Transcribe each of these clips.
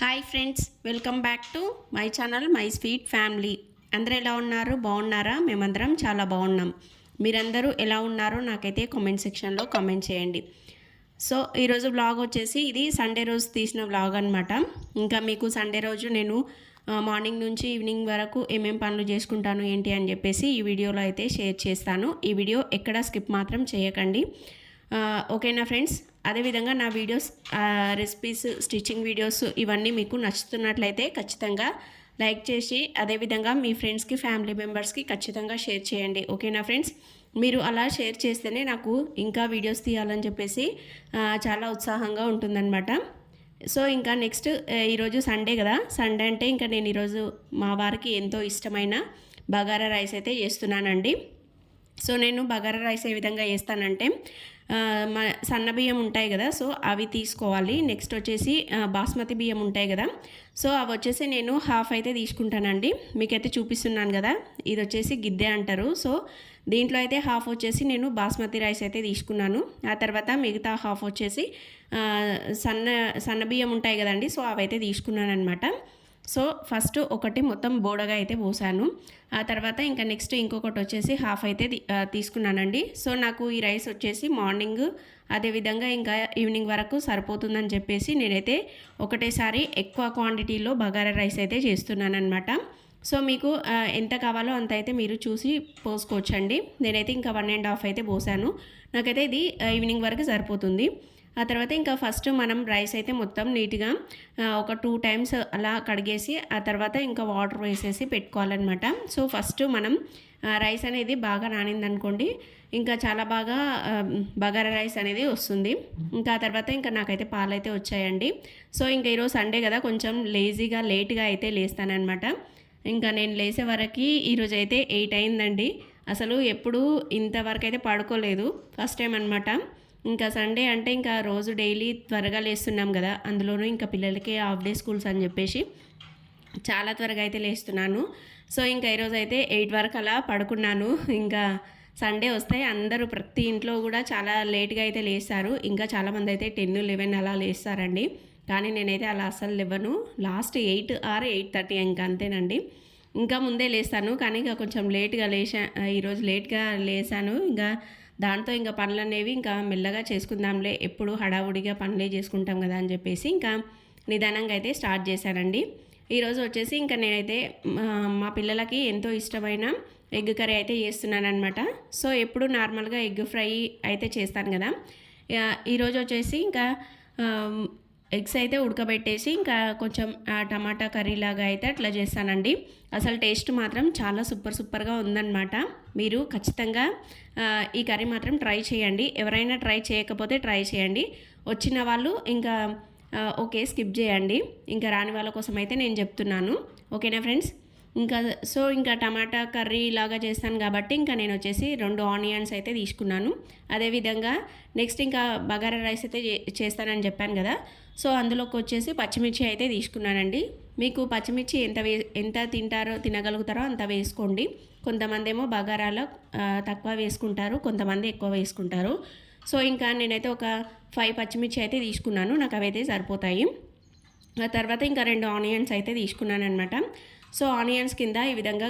Hi friends welcome back to my channel my sweet family. అందరూ ఎలా ఉన్నారు? బాగున్నారా? మేమందరం చాలా బాగున్నాం. మీరందరూ ఎలా ఉన్నారో నాకైతే కామెంట్ సెక్షన్లో కామెంట్ చేయండి. సో ఈరోజు వ్లాగ్ వచ్చేసి ఇది సండే రోజు తీసిన వ్లాగ్ అనమాట ఇంకా మీకు సండే రోజు నేను మార్నింగ్ నుంచి ఈవినింగ్ వరకు ఏమేం పనులు చేసుకుంటాను ఏంటి అని చెప్పేసి ఈ వీడియోలో అయితే షేర్ చేస్తాను. ఈ వీడియో ఎక్కడ స్కిప్ మాత్రం చేయకండి. ఓకేనా ఫ్రెండ్స్ అదేవిధంగా నా వీడియోస్ రెసిపీస్ స్టిచ్చింగ్ వీడియోస్ ఇవన్నీ మీకు నచ్చుతున్నట్లయితే ఖచ్చితంగా లైక్ చేసి అదేవిధంగా మీ ఫ్రెండ్స్కి ఫ్యామిలీ మెంబర్స్కి ఖచ్చితంగా షేర్ చేయండి. ఓకేనా ఫ్రెండ్స్ మీరు అలా షేర్ చేస్తేనే నాకు ఇంకా వీడియోస్ తీయాలని చెప్పేసి చాలా ఉత్సాహంగా ఉంటుందన్నమాట. సో ఇంకా నెక్స్ట్ ఈరోజు సండే కదా. సండే అంటే ఇంకా నేను ఈరోజు మా వారికి ఎంతో ఇష్టమైన బగారా రైస్ అయితే చేస్తున్నానండి. సో నేను బగారా రైస్ ఏ విధంగా వేస్తానంటే సన్న బియ్యం ఉంటాయి కదా సో అవి తీసుకోవాలి. నెక్స్ట్ వచ్చేసి బాస్మతి బియ్యం ఉంటాయి కదా సో అవి వచ్చేసి నేను హాఫ్ అయితే తీసుకుంటానండి. మీకైతే చూపిస్తున్నాను కదా ఇది వచ్చేసి గిద్దె అంటారు. సో దీంట్లో అయితే హాఫ్ వచ్చేసి నేను బాస్మతి రైస్ అయితే తీసుకున్నాను. ఆ తర్వాత మిగతా హాఫ్ వచ్చేసి సన్న సన్న బియ్యం ఉంటాయి కదండి సో అవైతే తీసుకున్నాను అనమాట సో ఫస్ట్ ఒకటి మొత్తం బోడగా అయితే పోసాను. ఆ తర్వాత ఇంకా నెక్స్ట్ ఇంకొకటి వచ్చేసి హాఫ్ అయితే తీసుకున్నానండి. సో నాకు ఈ రైస్ వచ్చేసి మార్నింగ్ అదేవిధంగా ఇంకా ఈవినింగ్ వరకు సరిపోతుందని చెప్పేసి నేనైతే ఒకటేసారి ఎక్కువ క్వాంటిటీలో బగారా రైస్ అయితే చేస్తున్నాను అనమాట సో మీకు ఎంత కావాలో అంత అయితే మీరు చూసి పోసుకోవచ్చండి. నేనైతే ఇంకా వన్ అండ్ హాఫ్ అయితే పోసాను. నాకైతే ఇది ఈవినింగ్ వరకు సరిపోతుంది. ఆ తర్వాత ఇంకా ఫస్ట్ మనం రైస్ అయితే మొత్తం నీట్గా ఒక టూ టైమ్స్ అలా కడిగేసి ఆ తర్వాత ఇంకా వాటర్ వేసేసి పెట్టుకోవాలన్నమాట. సో ఫస్ట్ మనం రైస్ అనేది బాగా నానిందనుకోండి ఇంకా చాలా బాగా బగారా రైస్ అనేది వస్తుంది. ఇంకా తర్వాత ఇంకా నాకైతే పాలు అయితే వచ్చాయండి. సో ఇంకా ఈరోజు సండే కదా కొంచెం లేజీగా లేట్గా అయితే లేస్తానన్నమాట. ఇంకా నేను లేసే వరకు ఈరోజు అయితే ఎయిట్ అయిందండి. అసలు ఎప్పుడూ ఇంతవరకు అయితే పడుకోలేదు ఫస్ట్ టైం అనమాట ఇంకా సండే అంటే ఇంకా రోజు డైలీ త్వరగా లేస్తున్నాం కదా అందులోనూ ఇంకా పిల్లలకి హాఫ్ డే స్కూల్స్ అని చెప్పేసి చాలా త్వరగా అయితే లేస్తున్నాను. సో ఇంకా ఈరోజు అయితే ఎయిట్ వరకు అలా పడుకున్నాను. ఇంకా సండే వస్తే అందరూ ప్రతి ఇంట్లో కూడా చాలా లేట్గా అయితే లేస్తారు. ఇంకా చాలామంది అయితే టెన్ లెవెన్ అలా లేస్తారండి. కానీ నేనైతే అలా అస్సలు లేవను. Last eight or eight thirty ఇంకా అంతేనండి. ఇంకా ముందే లేస్తాను. కానీ ఇంకా కొంచెం లేట్గా లేచా ఈరోజు లేట్గా లేసాను ఇంకా దాంతో ఇంకా పనులు అనేవి ఇంకా మెల్లగా చేసుకుందాంలే. ఎప్పుడు హడావుడిగా పనులే చేసుకుంటాం కదా అని చెప్పేసి ఇంకా నిదానంగా అయితే స్టార్ట్ చేశానండి. ఈరోజు వచ్చేసి ఇంకా నేనైతే మా మా పిల్లలకి ఎంతో ఇష్టమైన ఎగ్ కర్రీ అయితే చేస్తున్నాను అనమాట సో ఎప్పుడు నార్మల్గా ఎగ్ ఫ్రై అయితే చేస్తాను కదా. ఈరోజు వచ్చేసి ఇంకా ఎగ్స్ అయితే ఉడకబెట్టేసి ఇంకా కొంచెం టమాటా కర్రీ లాగా అయితే అట్లా చేస్తానండి. అసలు టేస్ట్ మాత్రం చాలా సూపర్ సూపర్గా ఉందన్నమాట. మీరు ఖచ్చితంగా ఈ కర్రీ మాత్రం ట్రై చేయండి. ఎవరైనా ట్రై చేయకపోతే ట్రై చేయండి. వచ్చిన వాళ్ళు ఇంకా ఓకే స్కిప్ చేయండి. ఇంకా రాని వాళ్ళ కోసం అయితే నేను చెప్తున్నాను. ఓకేనా ఫ్రెండ్స్? ఇంకా సో ఇంకా టమాటా కర్రీ లాగా చేస్తాను కాబట్టి ఇంకా నేను వచ్చేసి రెండు ఆనియన్స్ అయితే తీసుకున్నాను. అదేవిధంగా నెక్స్ట్ ఇంకా బగారా రైస్ అయితే చే- చేస్తానని చెప్పాను కదా. సో అందులోకి వచ్చేసి పచ్చిమిర్చి అయితే తీసుకున్నానండి. మీకు పచ్చిమిర్చి ఎంత వే ఎంత తింటారో తినగలుగుతారో అంత వేసుకోండి. కొంతమంది ఏమో బగారాలో తక్కువ వేసుకుంటారు కొంతమంది ఎక్కువ వేసుకుంటారు. సో ఇంకా నేనైతే ఒక ఫైవ్ పచ్చిమిర్చి అయితే తీసుకున్నాను. నాకు అవైతే సరిపోతాయి. ఆ తర్వాత ఇంకా రెండు ఆనియన్స్ అయితే తీసుకున్నాను అనమాట సో ఆనియన్స్ కింద ఈ విధంగా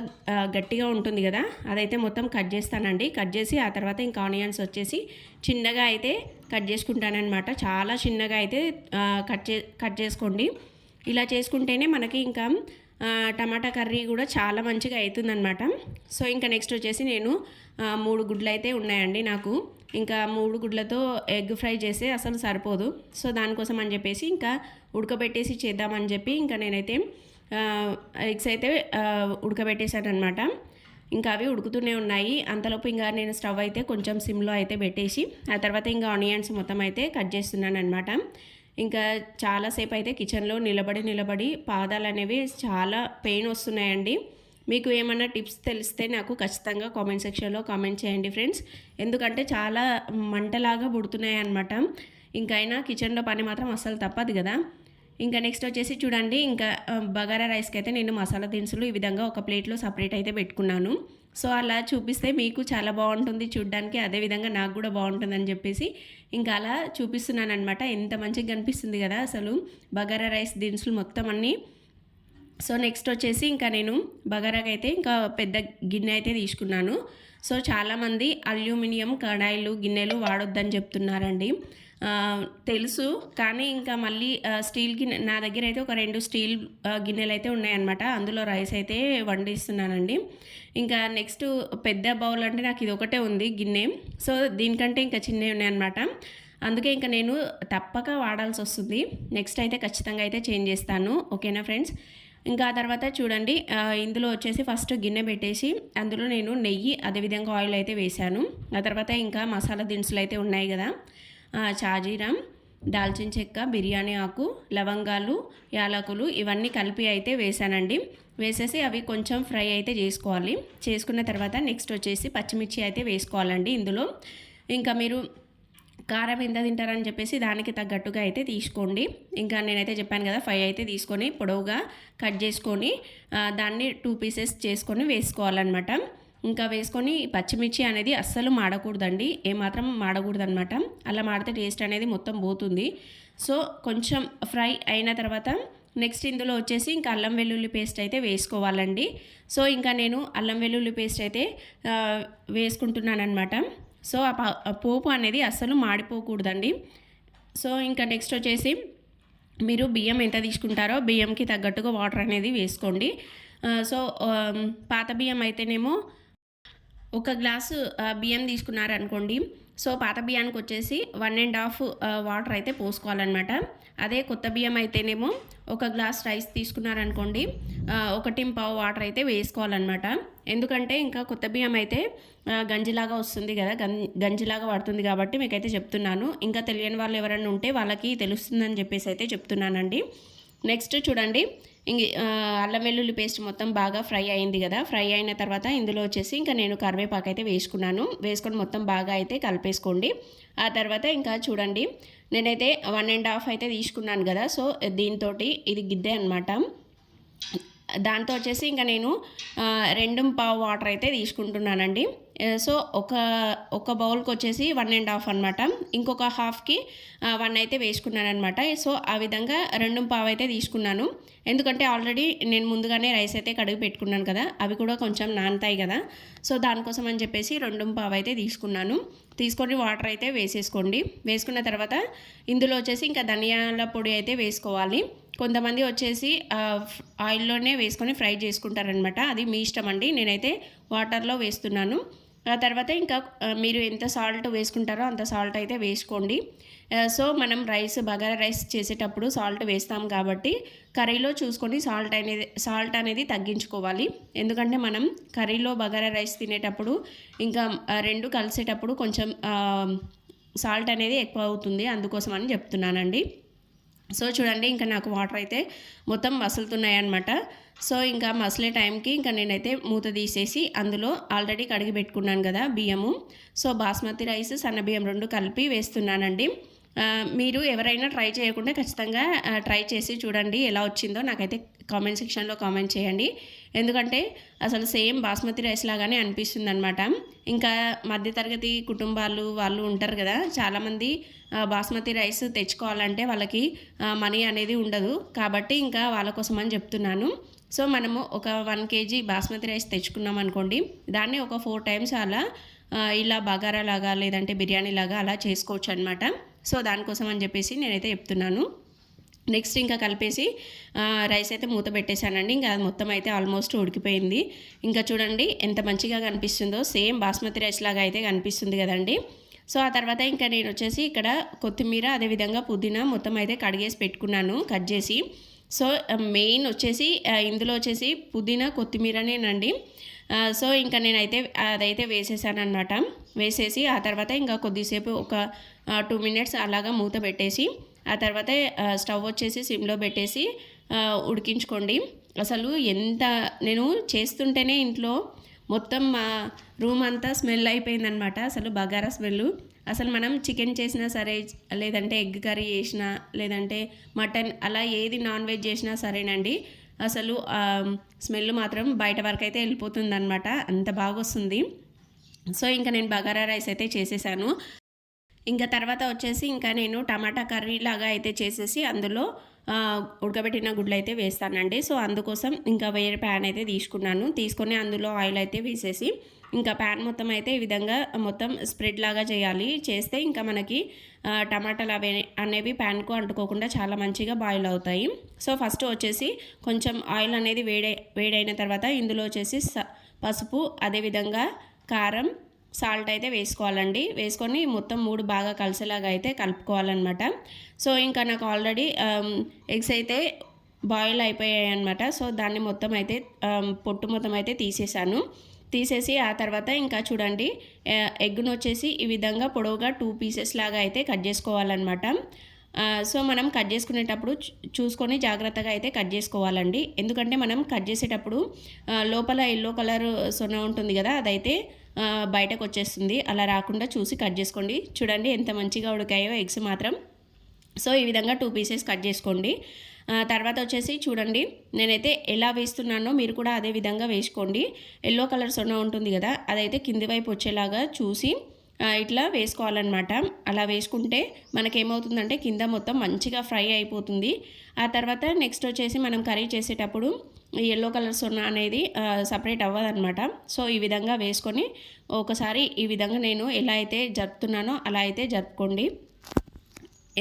గట్టిగా ఉంటుంది కదా అదైతే మొత్తం కట్ చేస్తానండి. కట్ చేసి ఆ తర్వాత ఇంకా ఆనియన్స్ వచ్చేసి చిన్నగా అయితే కట్ చేసుకుంటానమాట చాలా చిన్నగా అయితే కట్ చే కట్ చేసుకోండి. ఇలా చేసుకుంటేనే మనకి ఇంకా టమాటా కర్రీ కూడా చాలా మంచిగా అవుతుందన్నమాట సో ఇంకా నెక్స్ట్ వచ్చేసి నేను మూడు గుడ్లు అయితే ఉన్నాయండి నాకు. ఇంకా మూడు గుడ్లతో ఎగ్ ఫ్రై చేస్తే అసలు సరిపోదు. సో దానికోసం అని చెప్పేసి ఇంకా ఉడకబెట్టేసి చేద్దామని చెప్పి ఇంకా నేనైతే ఎగ్స్ అయితే ఆ, ఉడకబెట్టేశాను అనమాట ఇంకా అవి ఉడుకుతూనే ఉన్నాయి. అంతలోపు ఇంకా నేను స్టవ్ అయితే కొంచెం సిమ్లో అయితే పెట్టేసి ఆ తర్వాత ఇంకా ఆనియన్స్ మొత్తం అయితే కట్ చేస్తున్నాను అనమాట ఇంకా చాలాసేపు అయితే కిచెన్లో నిలబడి నిలబడి పాదాలు అనేవి చాలా పెయిన్ వస్తున్నాయండి. మీకు ఏమన్నా టిప్స్ తెలిస్తే నాకు ఖచ్చితంగా కామెంట్ సెక్షన్లో కామెంట్ చేయండి ఫ్రెండ్స్. ఎందుకంటే చాలా మంటలాగా పుడుతున్నాయి అనమాట ఇంకైనా కిచెన్లో పని మాత్రం అస్సలు తప్పదు కదా. ఇంకా నెక్స్ట్ వచ్చేసి చూడండి ఇంకా బగారా రైస్కి అయితే నేను మసాలా దినుసులు ఈ విధంగా ఒక ప్లేట్లో సపరేట్ అయితే పెట్టుకున్నాను. సో అలా చూపిస్తే మీకు చాలా బాగుంటుంది చూడ్డానికి అదేవిధంగా నాకు కూడా బాగుంటుందని చెప్పేసి ఇంకా అలా చూపిస్తున్నాను అనమాట ఎంత మంచిగా కనిపిస్తుంది కదా అసలు. బగారా రైస్ దినుసులు మొత్తం అన్నీ. సో నెక్స్ట్ వచ్చేసి ఇంకా నేను బగారాకి అయితే ఇంకా పెద్ద గిన్నె అయితే తీసుకున్నాను. సో చాలామంది అల్యూమినియం కడాయిలు గిన్నెలు వాడొద్దని చెప్తున్నారండి. తెలుసు కానీ ఇంకా మళ్ళీ స్టీల్ గిన్నె నా దగ్గర అయితే ఒక రెండు స్టీల్ గిన్నెలు అయితే ఉన్నాయన్నమాట. అందులో రైస్ అయితే వండిస్తున్నానండి. ఇంకా నెక్స్ట్ పెద్ద బౌల్ అంటే నాకు ఇది ఒకటే ఉంది గిన్నె. సో దీనికంటే ఇంకా చిన్నవి ఉన్నాయన్నమాట. అందుకే ఇంకా నేను తప్పక వాడాల్సి వస్తుంది. నెక్స్ట్ అయితే ఖచ్చితంగా అయితే చేంజ్ చేస్తాను. ఓకేనా ఫ్రెండ్స్? ఇంకా ఆ తర్వాత చూడండి ఇందులో వచ్చేసి ఫస్ట్ గిన్నె పెట్టేసి అందులో నేను నెయ్యి అదేవిధంగా ఆయిల్ అయితే వేశాను. ఆ తర్వాత ఇంకా మసాలా దినుసులు అయితే ఉన్నాయి కదా. ఆ, దాల్చిన చెక్క బిర్యానీ ఆకు లవంగాలు యాలకులు ఇవన్నీ కలిపి అయితే వేసానండి. వేసేసి అవి కొంచెం ఫ్రై అయితే చేసుకోవాలి. చేసుకున్న తర్వాత నెక్స్ట్ వచ్చేసి పచ్చిమిర్చి అయితే వేసుకోవాలండి ఇందులో. ఇంకా మీరు కారం ఎంత తింటారని చెప్పేసి దానికి తగ్గట్టుగా అయితే తీసుకోండి. ఇంకా నేనైతే చెప్పాను కదా ఫైవ్ అయితే తీసుకొని పొడవుగా కట్ చేసుకొని దాన్ని టూ పీసెస్ చేసుకొని వేసుకోవాలన్నమాట. ఇంకా వేసుకొని పచ్చిమిర్చి అనేది అస్సలు మాడకూడదండి. ఏమాత్రం మాడకూడదు అనమాట అలా మాడితే టేస్ట్ అనేది మొత్తం పోతుంది. సో కొంచెం ఫ్రై అయిన తర్వాత నెక్స్ట్ ఇందులో వచ్చేసి ఇంకా అల్లం వెల్లుల్లి పేస్ట్ అయితే వేసుకోవాలండి. సో ఇంకా నేను అల్లం వెల్లుల్లి పేస్ట్ అయితే వేసుకుంటున్నాను అనమాట సో ఆ పోపు అనేది అస్సలు మాడిపోకూడదండి. సో ఇంకా నెక్స్ట్ వచ్చేసి మీరు బియ్యం ఎంత తీసుకుంటారో బియ్యంకి తగ్గట్టుగా వాటర్ అనేది వేసుకోండి. సో పాత బియ్యం అయితేనేమో ఒక గ్లాసు బియ్యం తీసుకున్నారనుకోండి. సో పాత బియ్యానికి వచ్చేసి వన్ అండ్ హాఫ్ వాటర్ అయితే పోసుకోవాలన్నమాట. అదే కొత్త బియ్యం అయితేనేమో ఒక గ్లాస్ రైస్ తీసుకున్నారనుకోండి ఒకటి పావు వాటర్ అయితే వేసుకోవాలన్నమాట. ఎందుకంటే ఇంకా కొత్త బియ్యం అయితే గంజిలాగా వస్తుంది కదా గం గంజిలాగా పడుతుంది కాబట్టి మీకైతే చెప్తున్నాను. ఇంకా తెలియని వాళ్ళు ఎవరైనా ఉంటే వాళ్ళకి తెలుస్తుందని చెప్పేసి అయితే చెప్తున్నానండి. నెక్స్ట్ చూడండి. ఇంక అల్లం వెల్లుల్లి పేస్ట్ మొత్తం బాగా ఫ్రై అయింది కదా. ఫ్రై అయిన తర్వాత ఇందులో వచ్చేసి ఇంకా నేను కరివేపాకు అయితే వేసుకున్నాను. వేసుకొని మొత్తం బాగా అయితే కలిపేసుకోండి. ఆ తర్వాత ఇంకా చూడండి. నేనైతే వన్ అండ్ హాఫ్ అయితే తీసుకున్నాను కదా. సో దీంతో ఇది గిద్దె అనమాట దాంతో వచ్చేసి ఇంకా నేను రెండు పావు వాటర్ అయితే తీసుకుంటున్నానండి. సో ఒక ఒక బౌల్కి వచ్చేసి వన్ అండ్ హాఫ్ అనమాట ఇంకొక హాఫ్కి వన్ అయితే వేసుకున్నాను అనమాట సో ఆ విధంగా రెండు పావు అయితే తీసుకున్నాను. ఎందుకంటే ఆల్రెడీ నేను ముందుగానే రైస్ అయితే కడిగి పెట్టుకున్నాను కదా అవి కూడా కొంచెం నానతాయి కదా. సో దానికోసం అని చెప్పేసి రెండు పావు అయితే తీసుకున్నాను. తీసుకొని వాటర్ అయితే వేసేసుకోండి. వేసుకున్న తర్వాత ఇందులో వచ్చేసి ఇంకా ధనియాల పొడి అయితే వేసుకోవాలి. కొంతమంది వచ్చేసి ఆయిల్లోనే వేసుకొని ఫ్రై చేసుకుంటారనమాట అది మీ ఇష్టం అండి. నేనైతే వాటర్లో వేస్తున్నాను. ఆ తర్వాత ఇంకా మీరు ఎంత సాల్ట్ వేసుకుంటారో అంత సాల్ట్ అయితే వేసుకోండి. సో మనం రైస్ బగారా రైస్ చేసేటప్పుడు సాల్ట్ వేస్తాం కాబట్టి కర్రీలో చూసుకొని సాల్ట్ అనేది సాల్ట్ అనేది తగ్గించుకోవాలి. ఎందుకంటే మనం కర్రీలో బగారా రైస్ తినేటప్పుడు ఇంకా రెండు కలిసేటప్పుడు కొంచెం సాల్ట్ అనేది ఎక్కువ అవుతుంది అందుకోసం అని చెప్తున్నానండి. సో చూడండి ఇంకా నాకు వాటర్ అయితే మొత్తం మసులుతున్నాయన్నమాట. సో ఇంకా మసలే టైంకి ఇంకా నేనైతే మూత తీసేసి అందులో ఆల్రెడీ కడిగి పెట్టుకున్నాను కదా బియ్యము. సో బాస్మతి రైస్ సన్న బియ్యం రెండు కలిపి వేస్తున్నానండి. మీరు ఎవరైనా ట్రై చేయకుండా ఖచ్చితంగా ట్రై చేసి చూడండి ఎలా వచ్చిందో. నాకైతే కామెంట్ సెక్షన్లో కామెంట్ చేయండి. ఎందుకంటే అసలు సేమ్ బాస్మతి రైస్ లాగానే అనిపిస్తుంది అనమాట ఇంకా మధ్యతరగతి కుటుంబాలు వాళ్ళు ఉంటారు కదా చాలామంది బాస్మతి రైస్ తెచ్చుకోవాలంటే వాళ్ళకి మనీ అనేది ఉండదు. కాబట్టి ఇంకా వాళ్ళ కోసం అని చెప్తున్నాను. సో మనము ఒక వన్ కేజీ బాస్మతి రైస్ తెచ్చుకున్నాం అనుకోండి దాన్ని ఒక ఫోర్ టైమ్స్ అలా ఇలా బగారా లాగా లేదంటే బిర్యానీ లాగా అలా చేసుకోవచ్చు అనమాట సో దానికోసం అని చెప్పేసి నేనైతే చెప్తున్నాను. నెక్స్ట్ ఇంకా కలిపేసి రైస్ అయితే మూత పెట్టేశానండి. ఇంకా అది మొత్తం అయితే ఆల్మోస్ట్ ఉడికిపోయింది. ఇంకా చూడండి ఎంత మంచిగా కనిపిస్తుందో. సేమ్ బాస్మతి రైస్ లాగా అయితే కనిపిస్తుంది కదండి. సో ఆ తర్వాత ఇంకా నేను వచ్చేసి ఇక్కడ కొత్తిమీర అదేవిధంగా పుదీనా మొత్తం అయితే కడిగేసి పెట్టుకున్నాను కట్ చేసి. సో మెయిన్ వచ్చేసి ఇందులో వచ్చేసి పుదీనా కొత్తిమీరనేనండి. సో ఇంకా నేనైతే అదైతే వేసేసానమాట వేసేసి ఆ తర్వాత ఇంకా కొద్దిసేపు ఒక టూ మినిట్స్ అలాగా మూత పెట్టేసి ఆ తర్వాత స్టవ్ వచ్చేసి సిమ్లో పెట్టేసి ఉడికించుకోండి. అసలు ఎంత నేను చేస్తుంటేనే ఇంట్లో మొత్తం మా రూమ్ అంతా స్మెల్ అయిపోయిందనమాట అసలు బగారా స్మెల్ అసలు మనం చికెన్ చేసినా సరే లేదంటే ఎగ్ కర్రీ చేసినా లేదంటే మటన్ అలా ఏది నాన్ వెజ్ చేసినా సరేనండి. అసలు స్మెల్ మాత్రం బయట వరకు అయితే వెళ్ళిపోతుంది అనమాట అంత బాగా వస్తుంది సో ఇంకా నేను బగారా రైస్ అయితే చేసేసాను. ఇంకా తర్వాత వచ్చేసి ఇంకా నేను టమాటా కర్రీ లాగా అయితే చేసేసి అందులో ఉడకబెట్టిన గుడ్లు అయితే వేస్తానండి. సో అందుకోసం ఇంకా వేరే ప్యాన్ అయితే తీసుకున్నాను. తీసుకొని అందులో ఆయిల్ అయితే వేసేసి ఇంకా ప్యాన్ మొత్తం అయితే ఈ విధంగా మొత్తం స్ప్రెడ్ లాగా చేయాలి. చేస్తే ఇంకా మనకి టమాటాలు అవి అనేవి ప్యాన్కు అంటుకోకుండా చాలా మంచిగా బాయిల్ అవుతాయి. సో ఫస్ట్ వచ్చేసి కొంచెం ఆయిల్ అనేది వేడై వేడైన తర్వాత ఇందులో వచ్చేసి స- పసుపు అదేవిధంగా కారం సాల్ట్ అయితే వేసుకోవాలండి. వేసుకొని మొత్తం మూడు బాగా కలిసేలాగా అయితే కలుపుకోవాలన్నమాట. సో ఇంకా నాకు ఆల్రెడీ ఎగ్స్ అయితే బాయిల్ అయిపోయాయి అనమాట సో దాన్ని మొత్తం అయితే పొట్టు మొత్తం అయితే తీసేసాను. తీసేసి ఆ తర్వాత ఇంకా చూడండి ఎగ్ను వచ్చేసి ఈ విధంగా పొడవుగా టూ పీసెస్ లాగా అయితే కట్ చేసుకోవాలన్నమాట. సో మనం కట్ చేసుకునేటప్పుడు చూసుకొని జాగ్రత్తగా అయితే కట్ చేసుకోవాలండి. ఎందుకంటే మనం కట్ చేసేటప్పుడు లోపల ఎల్లో కలర్ సొన ఉంటుంది కదా అదైతే బయటకు వచ్చేస్తుంది అలా రాకుండా చూసి కట్ చేసుకోండి. చూడండి ఎంత మంచిగా ఉడికాయో ఎగ్స్ మాత్రం. సో ఈ విధంగా టూ పీసెస్ కట్ చేసుకోండి. తర్వాత వచ్చేసి చూడండి నేనైతే ఎలా వేస్తున్నానో మీరు కూడా అదే విధంగా వేసుకోండి. ఎల్లో కలర్ సొన్న ఉంటుంది కదా అదైతే కింది వైపు వచ్చేలాగా చూసి ఇట్లా వేసుకోవాలన్నమాట. అలా వేసుకుంటే మనకేమవుతుందంటే కింద మొత్తం మంచిగా ఫ్రై అయిపోతుంది. ఆ తర్వాత నెక్స్ట్ వచ్చేసి మనం కర్రీ చేసేటప్పుడు ఎల్లో కలర్ సొన్న అనేది సపరేట్ అవ్వదనమాట సో ఈ విధంగా వేసుకొని ఒకసారి ఈ విధంగా నేను ఎలా అయితే జరుపుతున్నానో అలా అయితే జరుపుకోండి.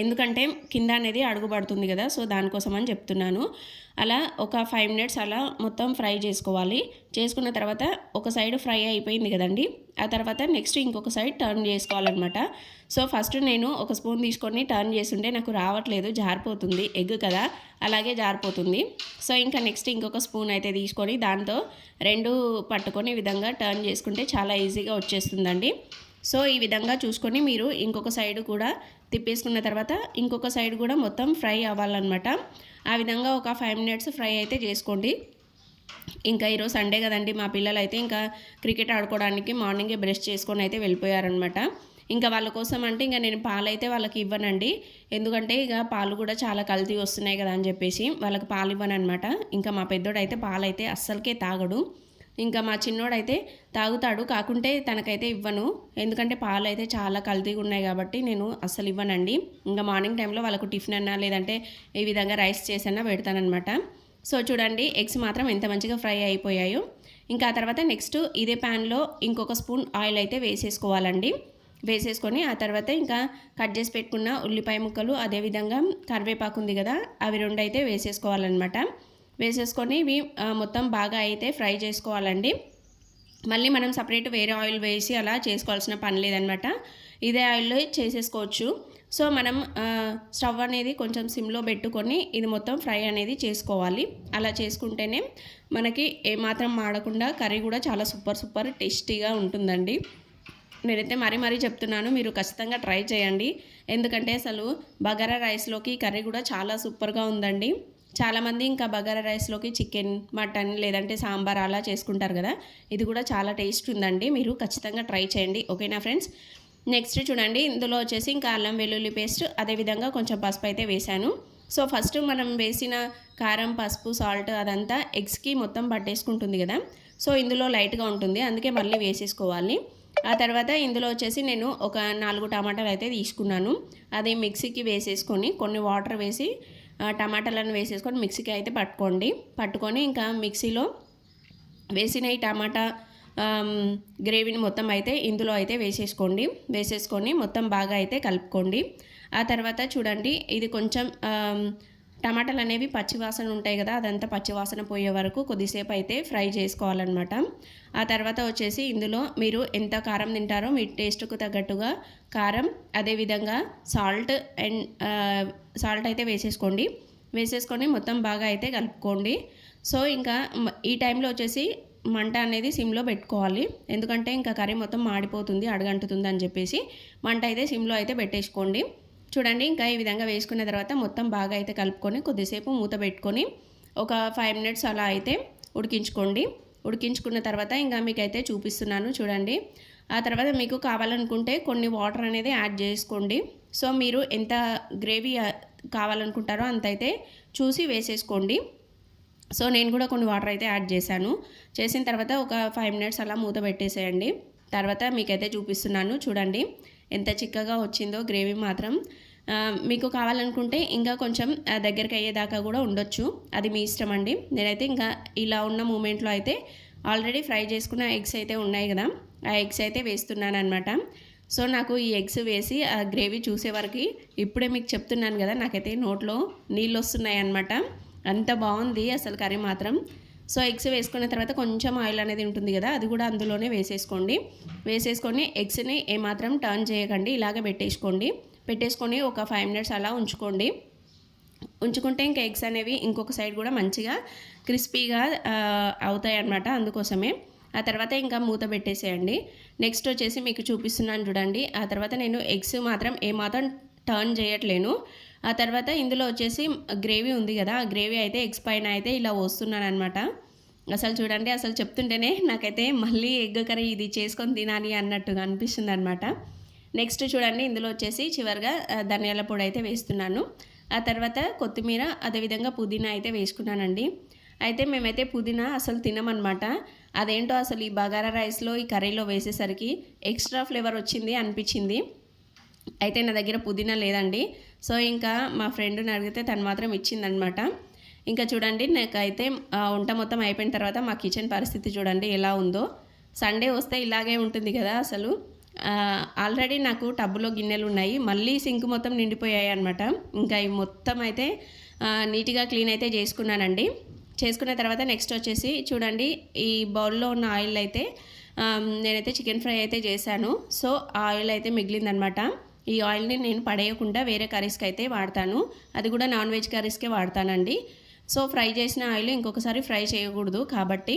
ఎందుకంటే కింద అనేది అడుగుపడుతుంది కదా సో దానికోసం అని చెప్తున్నాను. అలా ఒక ఫైవ్ మినిట్స్ అలా మొత్తం ఫ్రై చేసుకోవాలి. చేసుకున్న తర్వాత ఒక సైడ్ ఫ్రై అయిపోయింది కదండి. ఆ తర్వాత నెక్స్ట్ ఇంకొక సైడ్ టర్న్ చేసుకోవాలన్నమాట. సో ఫస్ట్ నేను ఒక స్పూన్ తీసుకొని టర్న్ చేస్తుంటే నాకు రావట్లేదు జారిపోతుంది ఎగ్ కదా అలాగే జారిపోతుంది. సో ఇంకా నెక్స్ట్ ఇంకొక స్పూన్ అయితే తీసుకొని దాంతో రెండు పట్టుకొని విధంగా టర్న్ చేసుకుంటే చాలా ఈజీగా వచ్చేస్తుందండి. సో ఈ విధంగా చూసుకొని మీరు ఇంకొక సైడ్ కూడా తిప్పేసుకున్న తర్వాత ఇంకొక సైడ్ కూడా మొత్తం ఫ్రై అవ్వాలన్నమాట. ఆ విధంగా ఒక ఫైవ్ మినిట్స్ ఫ్రై అయితే చేసుకోండి. ఇంకా ఈరోజు సండే కదండి మా పిల్లలు అయితే ఇంకా క్రికెట్ ఆడుకోవడానికి మార్నింగే బ్రష్ చేసుకొని అయితే వెళ్ళిపోయారనమాట ఇంకా వాళ్ళ కోసం అంటే ఇంకా నేను పాలు అయితే వాళ్ళకి ఇవ్వనండి. ఎందుకంటే ఇక పాలు కూడా చాలా కల్తీ వస్తున్నాయి కదా అని చెప్పేసి వాళ్ళకి పాలు ఇవ్వను అనమాట ఇంకా మా పెద్దోడు అయితే పాలు అయితే అస్సలకే తాగడు. ఇంకా మా చిన్నోడైతే తాగుతాడు. కాకుంటే తనకైతే ఇవ్వను. ఎందుకంటే పాలు అయితే చాలా కల్తీగా ఉన్నాయి కాబట్టి నేను అస్సలు ఇవ్వనండి. ఇంకా మార్నింగ్ టైంలో వాళ్ళకు టిఫిన్ అన్నా లేదంటే ఈ విధంగా రైస్ చేసన్నా పెడతానమాట సో చూడండి ఎగ్స్ మాత్రం ఎంత మంచిగా ఫ్రై అయిపోయాయో. ఇంకా ఆ తర్వాత నెక్స్ట్ ఇదే ప్యాన్లో ఇంకొక స్పూన్ ఆయిల్ అయితే వేసేసుకోవాలండి. వేసేసుకొని ఆ తర్వాత ఇంకా కట్ చేసి పెట్టుకున్న ఉల్లిపాయ ముక్కలు అదేవిధంగా కరివేపాకు ఉంది కదా అవి రెండు అయితే వేసేసుకోవాలన్నమాట. వేసేసుకొని ఇవి మొత్తం బాగా అయితే ఫ్రై చేసుకోవాలండి. మళ్ళీ మనం సపరేట్ వేరే ఆయిల్ వేసి అలా చేసుకోవాల్సిన పని లేదనమాట. ఇదే ఆయిల్లో చేసేసుకోవచ్చు. సో మనం స్టవ్ అనేది కొంచెం సిమ్లో పెట్టుకొని ఇది మొత్తం ఫ్రై అనేది చేసుకోవాలి. అలా చేసుకుంటేనే మనకి ఏమాత్రం మాడకుండా కర్రీ కూడా చాలా సూపర్ సూపర్ టేస్టీగా ఉంటుందండి. నేనైతే మరీ మరీ చెప్తున్నాను మీరు ఖచ్చితంగా ట్రై చేయండి. ఎందుకంటే అసలు బగారా రైస్లోకి కర్రీ కూడా చాలా సూపర్గా ఉందండి. చాలామంది ఇంకా బగారా రైస్లోకి చికెన్ మటన్ లేదంటే సాంబార్ అలా చేసుకుంటారు కదా. ఇది కూడా చాలా టేస్ట్ ఉందండి. మీరు ఖచ్చితంగా ట్రై చేయండి. ఓకేనా ఫ్రెండ్స్? నెక్స్ట్ చూడండి. ఇందులో వచ్చేసి ఇంకా అల్లం వెల్లుల్లి పేస్ట్ అదేవిధంగా కొంచెం పసుపు అయితే వేశాను. సో ఫస్ట్ మనం వేసిన కారం పసుపు సాల్ట్ అదంతా ఎగ్స్కి మొత్తం పట్టేసుకుంటుంది కదా. సో ఇందులో లైట్గా ఉంటుంది. అందుకే మళ్ళీ వేసేసుకోవాలి. ఆ తర్వాత ఇందులో వచ్చేసి నేను ఒక నాలుగు టమాటాలు అయితే తీసుకున్నాను. అది మిక్సీకి వేసేసుకొని కొన్ని వాటర్ వేసి టమాటాలను వేసేసుకొని మిక్సీకి అయితే పట్టుకోండి. పట్టుకొని ఇంకా మిక్సీలో వేసిన ఈ టమాటా గ్రేవీని మొత్తం అయితే ఇందులో అయితే వేసేసుకోండి. వేసేసుకొని మొత్తం బాగా అయితే కలుపుకోండి. ఆ తర్వాత చూడండి ఇది కొంచెం టమాటాలు అనేవి పచ్చివాసన ఉంటాయి కదా అదంతా పచ్చివాసన పోయే వరకు కొద్దిసేపు అయితే ఫ్రై చేసుకోవాలన్నమాట. ఆ తర్వాత వచ్చేసి ఇందులో మీరు ఎంత కారం తింటారో మీ టేస్ట్కు తగ్గట్టుగా కారం అదేవిధంగా సాల్ట్ అండ్ సాల్ట్ అయితే వేసేసుకోండి. వేసేసుకొని మొత్తం బాగా అయితే కలుపుకోండి. సో ఇంకా ఈ టైంలో వచ్చేసి మంట అనేది సిమ్లో పెట్టుకోవాలి. ఎందుకంటే ఇంకా కర్రీ మొత్తం మాడిపోతుంది అడగంటుతుంది అని చెప్పేసి మంట అయితే సిమ్లో అయితే పెట్టేసుకోండి. చూడండి ఇంకా ఈ విధంగా వేసుకున్న తర్వాత మొత్తం బాగా అయితే కలుపుకొని కొద్దిసేపు మూత పెట్టుకొని ఒక ఫైవ్ మినిట్స్ అలా అయితే ఉడికించుకోండి. ఉడికించుకున్న తర్వాత ఇంకా మీకైతే చూపిస్తున్నాను చూడండి. ఆ తర్వాత మీకు కావాలనుకుంటే కొన్ని వాటర్ అనేది యాడ్ చేసుకోండి. సో మీరు ఎంత గ్రేవీ కావాలనుకుంటారో అంత అయితే చూసి వేసేసుకోండి. సో నేను కూడా కొన్ని వాటర్ అయితే యాడ్ చేశాను. చేసిన తర్వాత ఒక ఫైవ్ మినిట్స్ అలా మూత పెట్టేసేయండి. తర్వాత మీకైతే చూపిస్తున్నాను చూడండి. ఎంత చిక్కగా వచ్చిందో గ్రేవీ మాత్రం. మీకు కావాలనుకుంటే ఇంకా కొంచెం దగ్గరికి అయ్యేదాకా కూడా ఉండొచ్చు. అది మీ ఇష్టం అండి. నేనైతే ఇంకా ఇలా ఉన్న మూమెంట్లో అయితే ఆల్రెడీ ఫ్రై చేసుకున్న ఎగ్స్ అయితే ఉన్నాయి కదా. ఆ ఎగ్స్ అయితే వేస్తున్నాను అనమాట సో నాకు ఈ ఎగ్స్ వేసి ఆ గ్రేవీ చూసే వరకు ఇప్పుడే మీకు చెప్తున్నాను కదా నాకైతే నోట్లో నీళ్ళు వస్తున్నాయి అనమాట అంత బాగుంది అసలు కర్రీ మాత్రం. సో ఎగ్స్ వేసుకున్న తర్వాత కొంచెం ఆయిల్ అనేది ఉంటుంది కదా అది కూడా అందులోనే వేసేసుకోండి. వేసేసుకొని ఎగ్స్ని ఏమాత్రం టర్న్ చేయకండి ఇలాగే పెట్టేసుకోండి. పెట్టేసుకొని ఒక ఫైవ్ మినిట్స్ అలా ఉంచుకోండి. ఉంచుకుంటే ఇంకా ఎగ్స్ అనేవి ఇంకొక సైడ్ కూడా మంచిగా క్రిస్పీగా అవుతాయి అన్నమాట అందుకోసమే. ఆ తర్వాత ఇంకా మూత పెట్టేసేయండి. నెక్స్ట్ వచ్చేసి మీకు చూపిస్తున్నాను చూడండి. ఆ తర్వాత నేను ఎగ్స్ మాత్రం ఏమాత్రం టర్న్ చేయట్లేను. ఆ తర్వాత ఇందులో వచ్చేసి గ్రేవీ ఉంది కదా ఆ గ్రేవీ అయితే ఎగ్స్ పైన అయితే ఇలా వస్తున్నాను అనమాట అసలు చూడండి అసలు చెప్తుంటేనే నాకైతే మళ్ళీ ఎగ్ కర్రీ ఇది చేసుకొని తినాలి అన్నట్టుగా అనిపిస్తుంది అనమాట నెక్స్ట్ చూడండి ఇందులో వచ్చేసి చివరిగా ధనియాల పొడి అయితే వేస్తున్నాను. ఆ తర్వాత కొత్తిమీర అదేవిధంగా పుదీనా అయితే వేసుకున్నానండి. అయితే మేమైతే పుదీనా అసలు తినమనమాట అదేంటో అసలు ఈ బగారా రైస్లో ఈ కర్రీలో వేసేసరికి ఎక్స్ట్రా ఫ్లేవర్ వచ్చింది అనిపించింది. అయితే నా దగ్గర పుదీనా లేదండి. సో ఇంకా మా ఫ్రెండ్ని అడిగితే తను మాత్రం ఇచ్చిందనమాట ఇంకా చూడండి నాకైతే వంట మొత్తం అయిపోయిన తర్వాత మా కిచెన్ పరిస్థితి చూడండి ఎలా ఉందో. సండే వస్తే ఇలాగే ఉంటుంది కదా అసలు. ఆల్రెడీ నాకు టబ్బులో గిన్నెలు ఉన్నాయి. మళ్ళీ సింక్ మొత్తం నిండిపోయాయి అనమాట ఇంకా ఈ మొత్తం అయితే నీట్గా క్లీన్ అయితే చేసుకున్నానండి. చేసుకున్న తర్వాత నెక్స్ట్ వచ్చేసి చూడండి ఈ బౌల్లో ఉన్న ఆయిల్ అయితే నేనైతే చికెన్ ఫ్రై అయితే చేశాను. సో ఆ ఆయిల్ అయితే మిగిలిందనమాట ఈ ఆయిల్ని నేను పడేయకుండా వేరే కర్రీస్కి అయితే వాడతాను. అది కూడా నాన్ వెజ్ కర్రీస్కే వాడతానండి. సో ఫ్రై చేసిన ఆయిల్ ఇంకొకసారి ఫ్రై చేయకూడదు కాబట్టి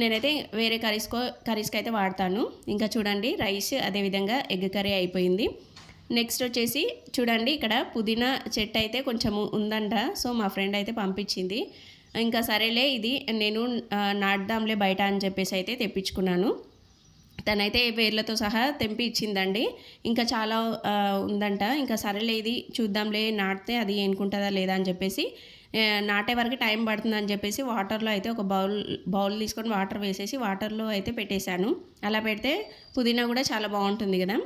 నేనైతే వేరే కర్రీస్కో కర్రీస్కి అయితే వాడతాను. ఇంకా చూడండి రైస్ అదేవిధంగా ఎగ్ కర్రీ అయిపోయింది. నెక్స్ట్ వచ్చేసి చూడండి ఇక్కడ పుదీనా చెట్టు అయితే కొంచెము ఉందంట. సో మా ఫ్రెండ్ అయితే పంపించింది. ఇంకా సరేలే ఇది నేను నాటుదాంలే బయట అని చెప్పేసి అయితే తెప్పించుకున్నాను. తనైతే పేర్లతో సహా తెంపి ఇచ్చిందండి ఇంకా చాలా ఉందంట. ఇంకా సరేలే ఇది చూద్దాంలే నాటితే అది ఏనుకుంటుందా లేదా అని చెప్పేసి నాటే వరకు టైం పడుతుందని చెప్పేసి వాటర్లో అయితే ఒక బౌల్ బౌల్ తీసుకొని వాటర్ వేసేసి వాటర్లో అయితే పెట్టేశాను. అలా పెడితే పుదీనా కూడా చాలా బాగుంటుంది కదా.